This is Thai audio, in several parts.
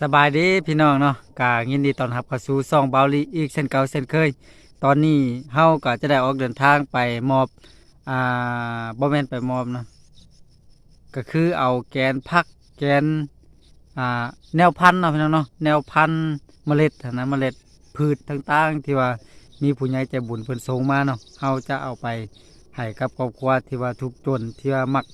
สบายดีพี่น้องเนาะกายินดีตอนรับเข้าสู่ซองเบาลีอีกเช่นเก่าเช่นเคย ตอนนี้เฮาก็จะได้ออกเดินทางไปมอบอ่าบ่แม่นไปมอบเนาะก็คือเอาแกนพักแกนอ่าแนวพันธุ์เนาะพี่น้องเนาะแนวพันธุ์เมล็ดนะเมล็ดพืชต่างๆ ที่ว่ามีผู้ใหญ่ใจบุญเพิ่นส่งมาเนาะเฮาจะเอาไปให้กับครอบครัวที่ว่าทุกจนที่ว่ามัก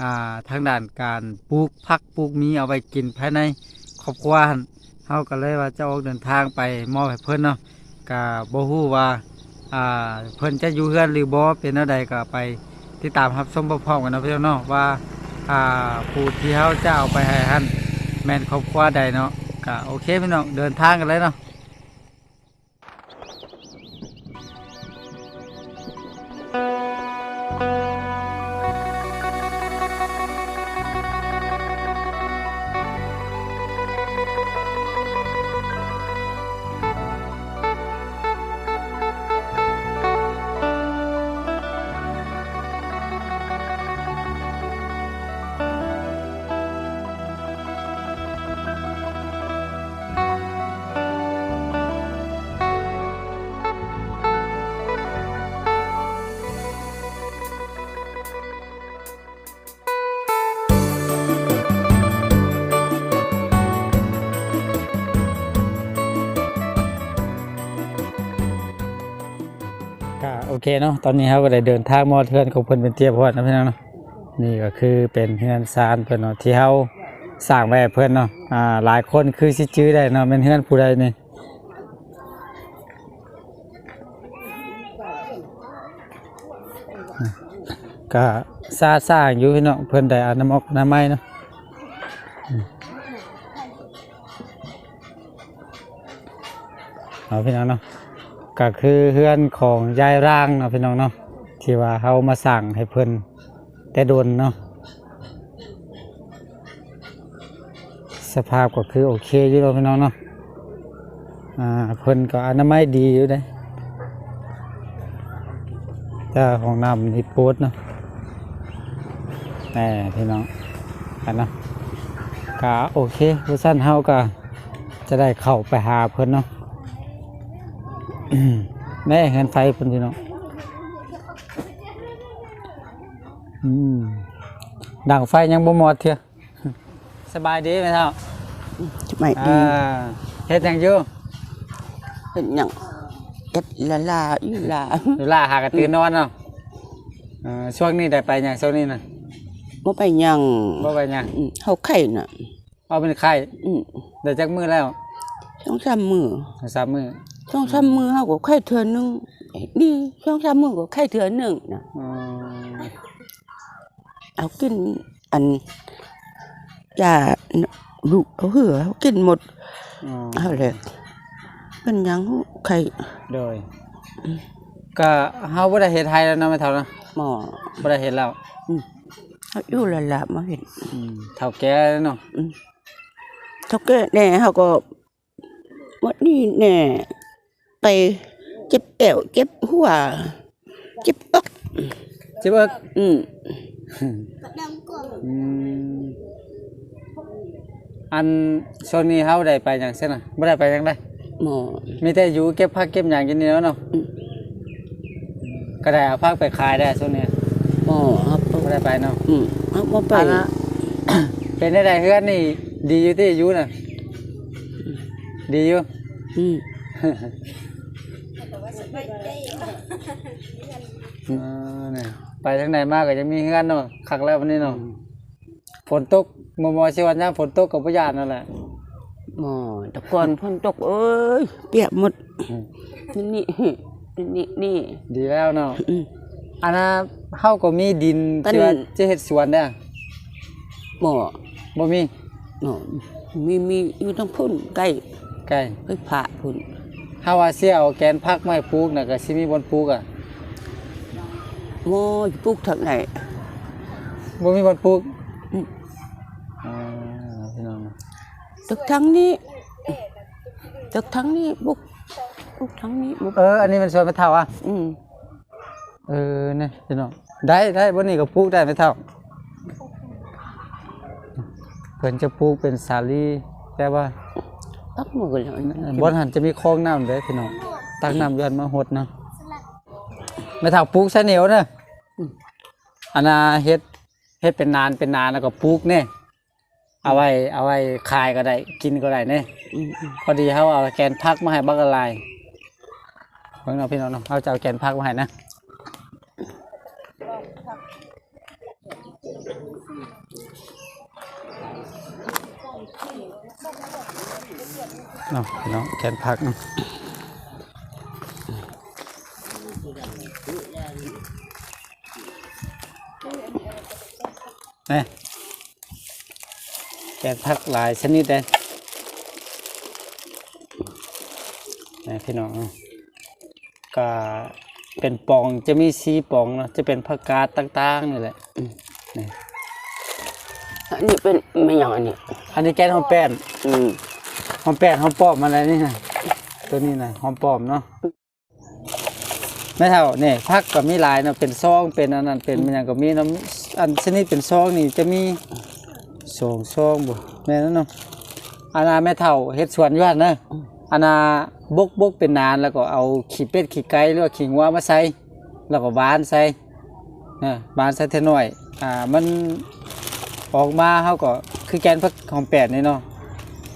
อ่าทางด้านการปลูกผักปลูกมีเอาไว้กินภายใน ครอบครัวหั่นเฮาก็เลยว่าจะออกเดินทางไปมอบให้เพิ่นเนาะก็บ่ฮู้ว่าอ่าเพิ่นจะอยู่เฮือนหรือบ่เป็นแนวใดก็ไปติดตามรับชมพร้อมๆกันเนาะพี่น้องเนาะว่าอ่าผู้ที่เฮาจะเอาไปให้หั่นแม่นครอบครัวใดเนาะก็โอเคพี่น้องเดินทางกันเลยเนาะ อเคเนาะตอนนี้เราก็ได้เดินทางมอดเทือนของเพิ่อนเป็นเทียพอดนะพี่น้องเนาะนี่ก็คือเป็นเฮือนซานเพิ่อนเนาะที่เฮาสร้างไว้เพิ่อนเนาะอ่าหลายคนคือสิจื้อได้เนาะเป็นเฮือนผู้ใดนี่ก็ซาสร้างอยู่พี่น้องเพิ่อนได้อาน้ำออกน้ำไม้เนาะเอาพี่น้องเนาะ ก็คือเฮือนของยายร่างเนาะพี่น้องเนาะที่ว่าเขามาสั่งให้เพิ่นแต่โดนเนาะสภาพก็คือโอเคอยู่แล้วพี่น้องเนาะอ่าเพิ่นก็อนามัยดีอยู่เด้แต่ของน้ำนี่โปดเนาะแหมพี่น้องกันเนาะก็โอเคผู้สั้นเฮาก็จะได้เข้าไปหาเพิ่นเนาะ แม่เงินไฟเพิ่นพี่น้องอืมดังไฟยังบ่หมดเถอะสบายดีไหมเท่าไม่อ่าดีเฮ็ดหยังอยู่เป็นอย่างเอ็ดละลาอยู่ลาเวลาหากระตื่นนอนเนาะเอ่อช่วงนี้ได้ไปหยังช่วงนี้น่ะบ่ไปหยังบ่ไปหยังอืมเฮาไข่น่ะเอาเป็นไข้อืมได้จักมื้อแล้วช่องสามมือสามมื้อ ช่องสามมือเฮาก็ไข่เทื่อหนึงดีช่องสามมือก็ไข่เทื่อหนึงน่ะอืมเอากินอันยาลูกเอาเหือเอากินหมดอืมเอาเลยเป็นหยังไข่โดยก็เฮาบ่ได้เฮ็ดให้แล้วเนาะแม่เฒ่าเนาะหมอบ่ได้เฮ็ดแล้วเฮาอยู่ละละมาเห็นอืมเฒ่าแก่แล้วเนาะเท่าแก่แน่เฮาก็วันนี้แน่ ไปเจ็บแอวเจ็บหัวเจ็บอกเจ็บเอิกอืมอืมอันช่วงนี้เฮาได้ไปหยังเซ่น่ะบ่ได้ไปหยังได้หมอมีแต่อยู่เก็บผักเก็บหยังกินนี่แล้วเนาะอืมก็ได้เอาผักไปขายได้ช่วงนี้หมอครับบ่ได้ไปเนาะอืมเอาบ่ไปอันน่ะ เป็นได้ไดเฮือนนี่ ดีอยู่ที่อยู่น่ะ ดีอยู่ อืม เออเนี่ยไปทางไหนมาก็ยังมีเฮือนเนาะคักแล้ววันนี้เนาะฝนตกบ่บ่สิวันยามฝนตกก็บ่ย่านนั่นแหละหมอแตะก่อนฝนตกเอ้ยเปียกหมดอืมนี่นี่นี่นี่ดีแล้วเนาะอืมอันน่ะเฮาก็มีดินตอนที่ว่านี้จะเฮ็ดสวนเด้อหมอบ่มีหมอมีมีอยู่ทั้งพุ่นใกล้ไก่ไปผ่าพุ่น ถ้าว่าเสียเอาแกนพักไม้ปลูกน่ะก็สิมีบนปลูกอะหมออยู่ปลูกทางไหนบ่มีบนปลูกอืมอ่าพี่น้องตึกทางนี้ตึกทางนี้บุกปลูกทางนี้บุกเออ อันนี้มันสวนมะเท่าอะอืมเออเนี่ยพี่น้องได้ได้บนนี้ก็ปลูกได้มะเท่าเพิ่นจะปลูกเป็นสาลีแต่ว่า ปักมือเลยบนหันจะมีคลองน้ำเด้อพี่น้องตักน้ำย้อนมาหดเนาะไม่เท่าปลูกใส่เหนียวเนอะอันน่ะเฮ็ดเฮ็ดเป็นนานเป็นนานแล้วก็ปลูกเนี่ยเอาไว้เอาไว้ขายก็ได้ กินก็ได้เนี่ยอืมอืมพอดีเขาเอาแกนพักมาให้บักละลายเพิ่งเอาพี่น้องเนาะเขาจะเอาแกนพักมาให้นะเนาะพี่น้องแกนพักนาะนี่แกนพักหลายชนิดเลยนะพี่น้องก็เป็นปองจะมีสีปองเนาะจะเป็นผักกาดต่างๆนี่แหละนี่อันนี้เป็นไม่อย่างอันนี้ อันนี้แกงหอมแป้นอืมหอมแป้นหอมปอมอะไรนี่นะตัวนี้นะหอมปอมเนาะไม่เท่านี่ผักก็มีหลายเนาะเป็นซองเป็นอันนั้นเป็นมันหยังก็มีเนาะอันชนิดเป็นซองนี่จะมีสองซองบ่แม่นเนาะอันน่ะแม่เท่าเฮ็ดสวนอยู่หั่นนะอันน่ะบกบกเป็นนานแล้วก็เอาขี้เป็ดขี้ไก่หรือว่าขี้งัวมาใส่แล้วก็หวานใส่นะหวานใส่เท่าน้อยอ่ามัน ออกมาเฮาก็คือแกนผักหอมแป้นนี่เนาะ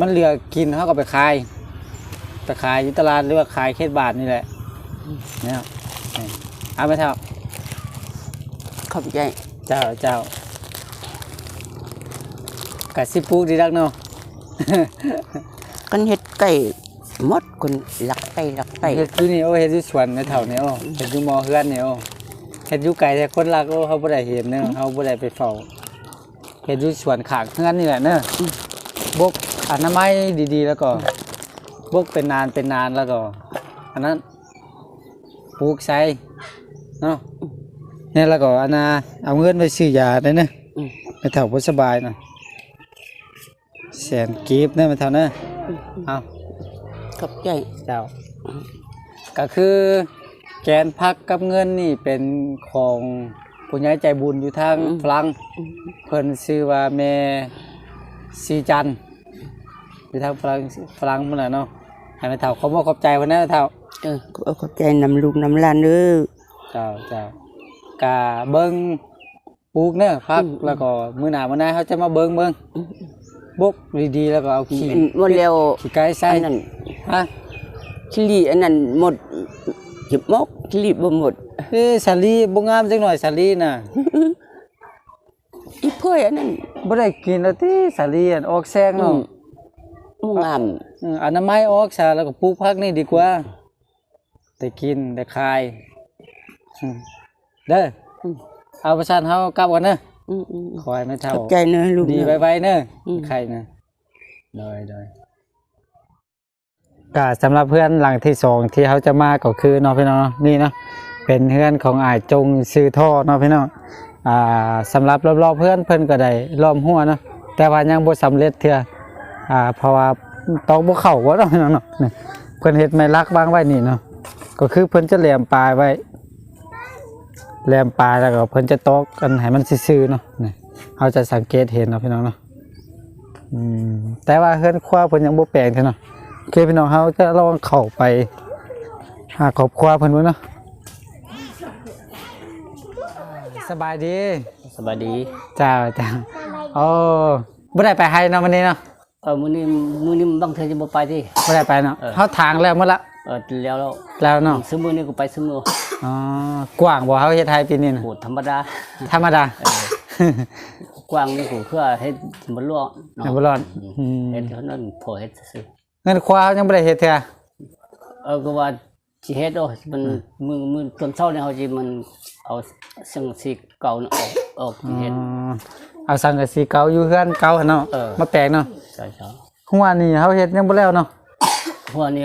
มันเหลือกินเขาก็ไปขายไปขายอยู่ตลาดหรือว่าขายเขตบาทนี่แหละเนี่ยนี่เอาไปเท่าขอบใจเจ้าเจ้ากัดสิปลูกดีรักเนาะกันเฮ็ดไก่หมดคนหลักไก่หลักไก่เฮ็ดอยู่นี่โอ้เฮ็ดอยู่สวนในแถวนี่โอ้เฮ็ดอยู่หมอเฮือนนี่โอ้เฮ็ดอยู่ไกลแต่คนรักโอ้เขาบ่ได้เห็นเนาะเขาบ่ได้ไปเฝ้า เฮ็ดอยู่สวนข้างเฮือนนี่แหละเนาะบกอนามัยดีๆ แล้วก็บกเป็นนานเป็นนานแล้วก็ อันนั้นปลูกใส่เนาะเนี่ยแล้วก็อันน่ะเอาเงินไปซื้อยาได้เนาะอืมไปเฒ่าบ่สบายเนาะแสนกีบเนาะไปเฒ่าเนาะเอาขอบใจเจ้า ก็คือแกนพักกับเงินนี่เป็นของ ผู้ใหญ่ใจบุญอยู่ทางฝรั่งเพิ่นชื่อว่าแม่สีจันทร์อยู่ทางฝรั่งฝรั่งพุ่นน่ะเนาะให้แม่เฒ่าขอบอกขอบใจเพิ่นนะแม่เฒ่าเออขอบใจนำลูกนำหลานเด้อเจ้าเจ้ากะเบิ่งปลูกเด้อพักอืมแล้วก็มื้อหน้ามื้อหน้าเขาจะมาเบิ่งเบิ่งบกดีๆแล้วก็เอาขี้เป็นหมดแล้วขี้ไก่ใส่อันนั้นฮะชิลีอันนั้นหมดเก็บมก ชิลีบ่หมดเอ้สาลีบ่งามจังหน่อยสาลีน่ะ อีเพื่อยอันนั้นบ่ได้กินแล้วติสาลีอันออกแซงอืเนาะมบ่งามอืมอนามัยออกซะแล้วก็ปลูกผักนี่ดีกว่าได้กินได้ขายอืมเด้ออเอาประชานเฮากลับก่อนเด้ออืมอืมขอให้แม่ขเฒ่าอบใจเนอะลูกดีเนอะไว้ๆเด้ออมใครนะโดยโดย ก็สำหรับเพื่อนหลังที่สองที่เขาจะมาก็คือเนาะพี่น้องนี่เนาะเป็นเพื่อนของอายจงซื้อท่อเนาะพี่น้องอ่าสำหรับรอบๆเพื่อนเพิ่อนก็ได้ล้อมหัวเนาะแต่ว่ายังบ่สำเร็จเทื่ออ่าเพราะว่าตอกบ่เข้าว่เนาะพี่น้องเนาะเพิ่นเฮ็ดไม้ลักวางไว้นี่เนาะก็คือเพิ่นจะแหลมปลายไว้แหลมปลายแล้วก็เพิ่นจะตอกกันให้มันซื่อๆเนาะนี่เราจะสังเกตเห็นเนาะพี่น้องเนาะแต่ว่าเฮือนครัวเพิ่นยังบ่แปลงเท่าเนาะ โอเคพี่น้องเฮาจะลองเข้าไป หาครอบครัวเพิ่นเบิ่งเนาะสบายดีสบายดีจ้าจ้าโอ้บ่ได้ไปให้เนาะวันนี้เนาะเออมื้อนี้มื้อนี้บางเทื่อจะบ่ไปติบ่ได้ไปเนาะเออเฮาทางแล้วหมดละเออแล้วแล้วแล้วเนาะซื้อมื้อนี้ก็ไปซื้อมื้ออ๋อกว้างบ่เฮาเฮ็ดไทยปีนี้น่ะโหธรรมดา ธรรมดากว้างนี่ก็เพื่อให้บ่รั่วเนาะให้บ่ร้อนอืมเฮ็ดเท่านั้นพอเฮ็ดซื่อ เงินครัวเฮายังบ่ได้เฮ็ดเทื่อเออก็ว่าสิเฮ็ดโอ้มันมื้อมื้อตอนเช้าเนี่ยเฮาสิมันเอาสังสีเก่าน่ะออกออกอ๋อเฮ็ดเอาสังกะสีเก่าอยู่เฮือนเก่าหั่นเนาะเออ มาแปลงเนาะใช่หัวนี่เฮาเฮ็ดยังบ่แล้วเนาะๆหัวนี่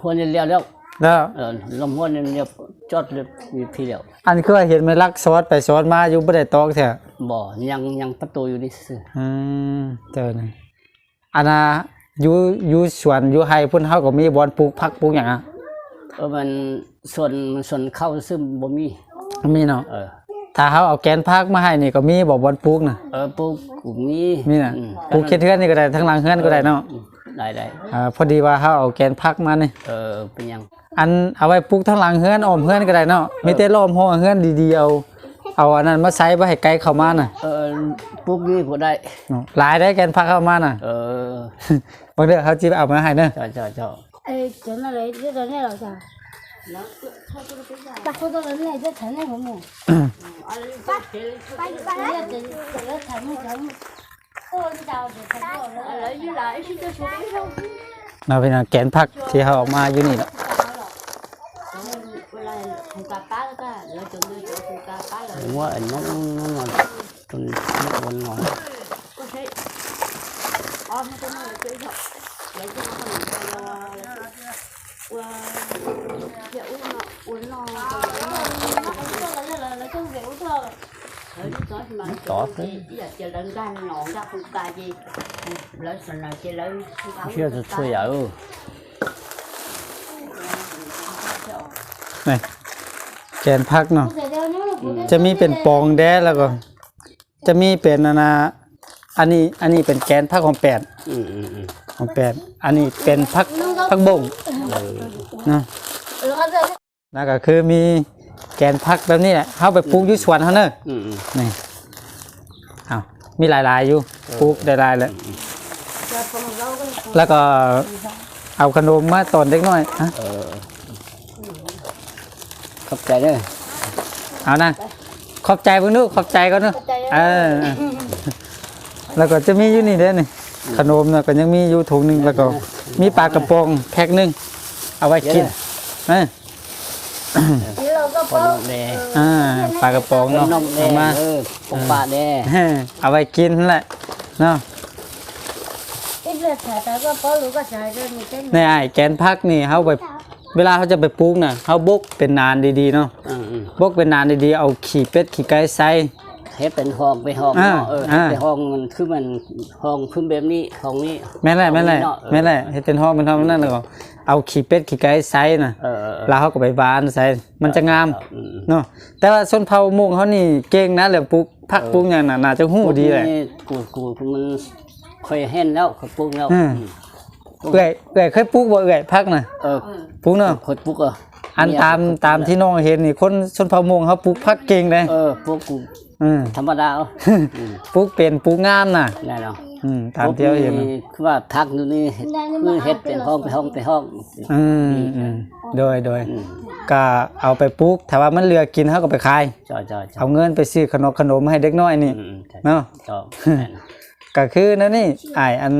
หัวนี่แล้วแล้วแล้วเออลมหัวนี่เรียบจอดเรียบมีพี่แล้วอันคือว่าเห็นแม่ลักซอสไปซอสมาอยู่บ่ได้ตอกแท้บ่ยังยังประตูอยู่นี่ซื่ออืมเจอนี่อันน่ะ อยู่อยู่สวนอยู่ไร่พุ่นเฮาก็มีบ่อนปลูกผักปลูกหยังอะเออมันส่วนมันส่วนเข้าซึ่งบ่มี มีเนาะเออ ถ้าเฮาเอาแกนพักมาให้นี่ก็มีบ่บอลปลูกน่ะ เออปลูกกูมีมีน่ะ อืมปลูกเฮ็ดเฮือนนี่ก็ได้ทั้งหลังเฮือนก็ได้เนาะได้ได้อ่าพอดีว่าเฮาเอาแกนพักมานี่ เออเป็นหยัง อันเอาไว้ปลูกทั้งหลังเฮือนอ้อมเฮือนก็ได้เนาะมีแต่ล้อมห้องเฮือนดีๆเอาเอาอันนั้นมาใส่บ่ให้ไกลเข้ามาน่ะเออปลูกนี่ก็ได้เนาะหลายได้แกนพักเข้ามาน่ะ เออ บางเด้อเขาจีบเอามาให้เนอะเจ้าเจ้าเจ้าไอ้เจ้าอะไรเจ้าเจ้าเนี่ยหรอจ๊ะปลาโคตรเนี่ยจะฉันให้ผมหมดปลาปลาปลาเนี่ยจะจะฉันให้ฉันโคตรเจ้าจะฉันโคตรอะไรอยู่หลายชิ้นจะช่วยเราเป็นแกนผักที่เขาออกมาอยู่นี่แหละว่าน้องน้องนอนจนไม่วนนอน อมาเต็มเลยเจ๊หอกเลี้ยงขนมว้าวเดี๋ยวอุ่นอุ่นรอต่อสิเชื่อจ thật xui ở này แกนพักเนาะจะมีเป็นปองแด้แล้วก็ จะมีเป็นนา อันนี้อันนี้เป็นแกนพักของแปดอืมอืมอืมของแปดอันนี้เป็นพักพักบงเนาะ nó có rơi แล้วก็คือมีแกนพักแบบนี้แหละเข้าไปปลูกอยู่สวนเขาเนอะอืมอืมนี่เอามีหลายๆอยู่ปลูกได้หลายเลย ra phòng rau cái แล้วก็เอาขนมมาตอนเด็กน้อยฮะเออขอบใจเด้อเอานะขอบใจเพิ่งนูขอบใจก็นูเออ แล้วก็จะมีอยู่นี่เด้อนี่ขนมนะก็ยังมีอยู่ถุงหนึงแล้วก็มีปลากระป๋องแพ็คหนึงเอาไว้กินเออ chỉ là cái คนน bó มแดงอ่าปลากระป๋องคนเนาะนมแดเอางมา เออปกปลาแดงเออเอาไว้กินนั่นแหละเนาะ ít là thả thả cái bó lúa cái xài rồi mình cái ในไอ้ายแกนพักนี่เฮาไปเวลาเขาจะไปปลูกน่ะเฮาบกเป็นนานดีๆเนาะอืมอืมบกเป็นนานดีๆเอาขี้เป็ดขี้ไก่ใส่ เฮ็ดเป็นห้องไปห้องอ่าเนาะเอออ่าไปห้องมันคือมันห้องขึ้นแบบนี้ห้องนี้แม่นแหละแม่นแหละเอาไว้เนาะเออแม่นแหละเฮ็ดเป็นห้องเป็นห้องนั่นแล้วก็เอาขี้เป็ดขี้ไก่ใส่น่ะเออเออเออแล้วเขาก็ไปบานใส่มันจะงามอืมอืมเนาะแต่ว่าชนเผ่ามุงเขานี่เก่งนะเรื่องปลูกผักปลูกหยังน่ะน่าจะฮู้ดีแหละนี่กูกูกูมันค่อยเห็นแล้วเขาปลูกแล้วอืมอืมเอื้อยเอื้อยเคยปลูกบ่เอื้อยผักน่ะเออปลูกเนาะคนปลูกเอออันตามตามที่น้องเห็นนี่คนชนเผ่ามุงเขาปลูกผักเก่งเลยเออปลูกกู อืมธรรมดาเอาอืมปลูกเป็นปลูกงามน่ะแน่นอนอืมตามที่เราเห็นปลูกคือว่าทักอยู่นี่คือเฮ็ดเป็นห้องไปห้องไปห้อง อืมอืมโดยโดยอืม ก็เอาไปปลูกถ้าว่ามันเหลือกินเขาก็ไปขาย จอจอจอเอาเงินไปซื้อขนมขนมให้เด็กน้อยนี่อืมอืมใช่เนาะ จอแน่นอนก็คือนั่นนี่ไอายอัน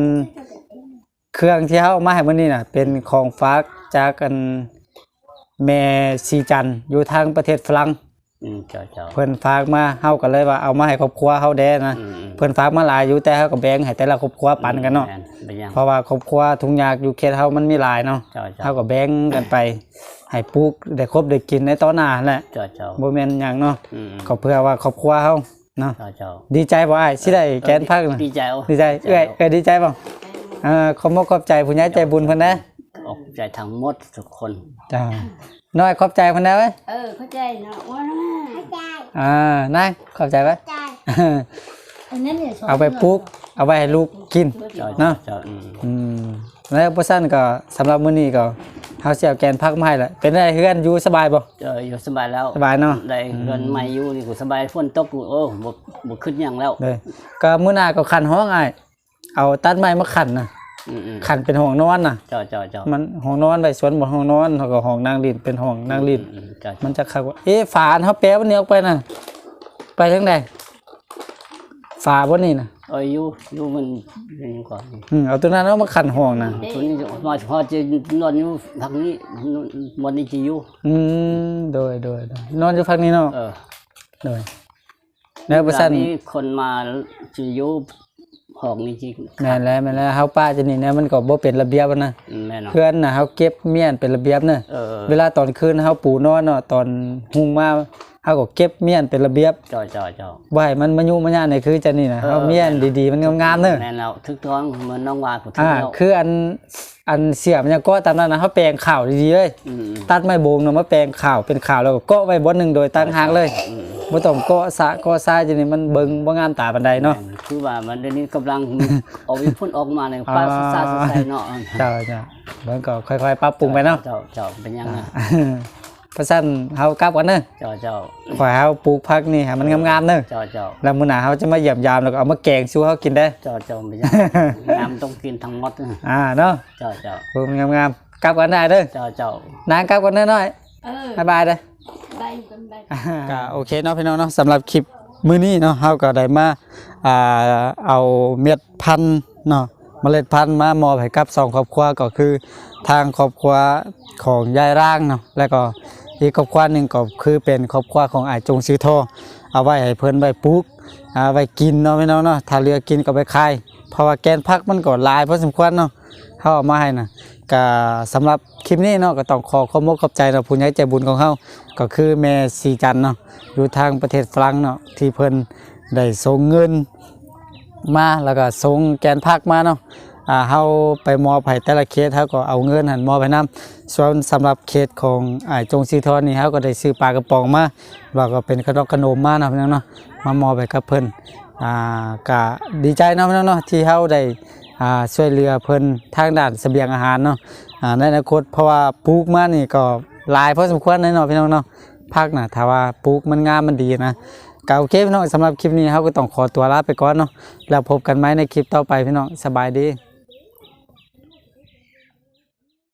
เครื่องที่เขาเอามาให้มื้อนี้น่ะ เป็นของฝากจากอันแม่ซีจันทร์อยู่ทางประเทศฝรั่ง อืมจอจอเพิ่นฝากมาเฮาก็เลยว่าเอามาให้ครอบครัวเฮาแด้นะอืมอืมเพิ่นฝากมาหลายอยู่แต่เฮาก็แบ่งให้แต่ละครอบครัวปันกันเนาะแม่เป็นยังเพราะว่าครอบครัวทุกอยากอยู่เขตเฮามันมีหลายเนาะจอจอเฮาก็แบ่งกันไป ให้ปลูกได้ครบได้กินในตอนหน้าแหละจอจอบ่แม่นหยังเนาะอืมอืมก็เพื่อว่าครอบครัวเฮาเนาะจอจอดีใจบ่อ้ายสิได้แกนพักน่ะดีใจเอาดีใจเอ้ยเอ้ยดีใจบ่เอ่อขอบมกขอบใจผู้ใหญ่ใจบุญเพิ่นนะออกใจทั้งหมดทุกคน จ้า น้อยขอบใจเพิ่นนะเว้ย ừ có chơi nó quá nó có chơi อ่านายขอบใจไว้ chơi anh nên là เอาไปปลูกเอาไว้ให้ลูกกินจอจอเนาะจออืมอืมแล้วบ่ซั่นก็สำหรับมื้อนี้ก็เฮาสิเอาแกนพักมาให้ละเป็นได้เฮือนอยู่สบายบ่เอออยู่สบายแล้วสบายเนาะ ได้เงินใหม่อยู่นี่กูสบายฝนตกกูโอ้บ่บ่ขึ้นหยังแล้ว เลยก็มื้อหน้าก็ขันห้องอ้ายเอาตัดไม้มาขันน่ะ อืมอืมขันเป็นห้องนอนน่ะจอจอจอมันห้องนอนไว้สวนบ่ห้องนอนแล้วก็ห้องนั่งเล่นเป็นห้องนั่งเล่นอืมจอจอมันจะคักว่าเอ๊ะฝาอันเขาแปลวันนี้ออกไปน่ะ ไปทางใดฝาบนนี่น่ะเอออยู่อยู่มันเป็นยังก่อนอืมเอาตัวนั้นเอามาขันห้องน่ะตัวนี้มาพอจะนอนอยู่พักนี้วันนี้จะอยู่อืมโดยโดยโดยนอนอยู่ฝั่งนี้เนาะเออโดยแล้วประสันเวลานี้คนมาจะอยู่ ห้องนี้จริงแม่นแล้วแม่นแล้วเฮาป้าจะนี่เนี่ยมันก็บ่เป็นระเบียบอะนะแม่นอนเพื่อนน่ะเฮาเก็บเมียนเป็นระเบียบเนาะเออเวลาตอนคืนเฮาปูนอนเนาะตอนหุงมาเฮาก็เก็บเมียนเป็นระเบียบจอจอจอบ่ให้มันมายุ่งมาย่านนี่คือจะนี่น่ะเออเฮาเมียนดีๆมันงามๆเนาะแม่นแล้วทึกท้องเหมือนน้องวากูทึกอ่าแล้วคืออันอันเสียมันยังก็ตามนั้นนะเขาแปลงข่าวดีๆเลยอืมตัดไม้โบงเนาะมาแปลงข่าวเป็นข่าวแล้วก็เกาะไว้บนหนึ่งโดยตั้งหากเลยอืม บบ่ต้องเกาะสะเกาะทรายจังนี้มันเบิ่งบ่งามตาปานใดเนาะคือว่ามันเดี๋ยวนี้กำลังมีเอาวิพ่นออกมาเนี่ยป้าอ่าซาสดใสเนาะเจ้าเจ้าเบิ่งก็ค่อยๆปรับปรุงไปเนาะเจ้าเจ้าเป็นยังไงเพราะฉะนั้นเฮากลับกันเด้อเจ้าเจ้าขอให้เฮาปลูกผักนี่ให้มันงามๆเด้อเจ้าเจ้าแล้วมื้อหน้าเฮาจะมาเยี่ยมยามแล้วก็เอามาแกงสู่เฮากินได้อเจ้าเจ้าเป็นยังไงน้ำต้องกินทั้งหมดนะอ่าเนาะเจ้าเจ้าปลูกงามๆกลับกันได้เด้อเจ้าเจ้านางกลับกันเด้อน้อยเออบ๊ายบายเด้อ ได้กันได้ก็โอเคเนาะพี่น้องเนาะสำหรับคลิปมื้อนี้เนาะเฮาก็ได้มาอ่าเอาเม็ดพันธุ์เนาะเมล็ดพันธุ์มามอบให้กับสองครอบครัวก็คือทางครอบครัวของยายร่างเนาะแล้วก็อีกครอบครัวหนึงก็คือเป็นครอบครัวของอายจงซื้อทอเอาไว้ให้เพิ่นไว้ปลูกอ่าไว้กินเนาะพี่น้องเนาะถ้าเหลือกินก็ไปขายเพราะว่าแกนผักมันก็หลายพอสมควรเนาะเฮาเอามาให้น่ะ ก็สำหรับคลิปนี้เนาะก็ต้องขอขอบมกขอบใจเนาะผู้ใหญ่ใจบุญของเฮาก็คือแม่สีจันเนาะอยู่ทางประเทศฝรั่งเนาะที่เพิ่นได้ส่งเงินมาแล้วก็ส่งแกนพักมาเนาะอ่าเฮาไปมอบให้แต่ละเคสเฮาก็เอาเงินหันมอบให้นํส่วนสำหรับเคสของอ่าจงซีทอนนี่เฮาก็ได้ซื้อปลากระป๋องมาแล้วก็เป็นขนมขนมมาเนาะพี่น้องเนาะมามอบให้กับเพิ่นอ่าก็ดีใจเนาะพี่น้องเนาะที่เฮาได้ ช่วยเหลือเพิ่นทางด้านเสบียงอาหารเนาะในอนาคตเพราะว่าปลูกมานี่ก็หลายพอสมควรแน่นอนพี่น้องเนาะพักนะถ้าว่าปลูกมันงามมันดีนะก็โอเคพี่น้องสำหรับคลิปนี้เขาก็ต้องขอตัวลาไปก่อนเนาะแล้วพบกันไหมในคลิปต่อไปพี่น้องสบายดี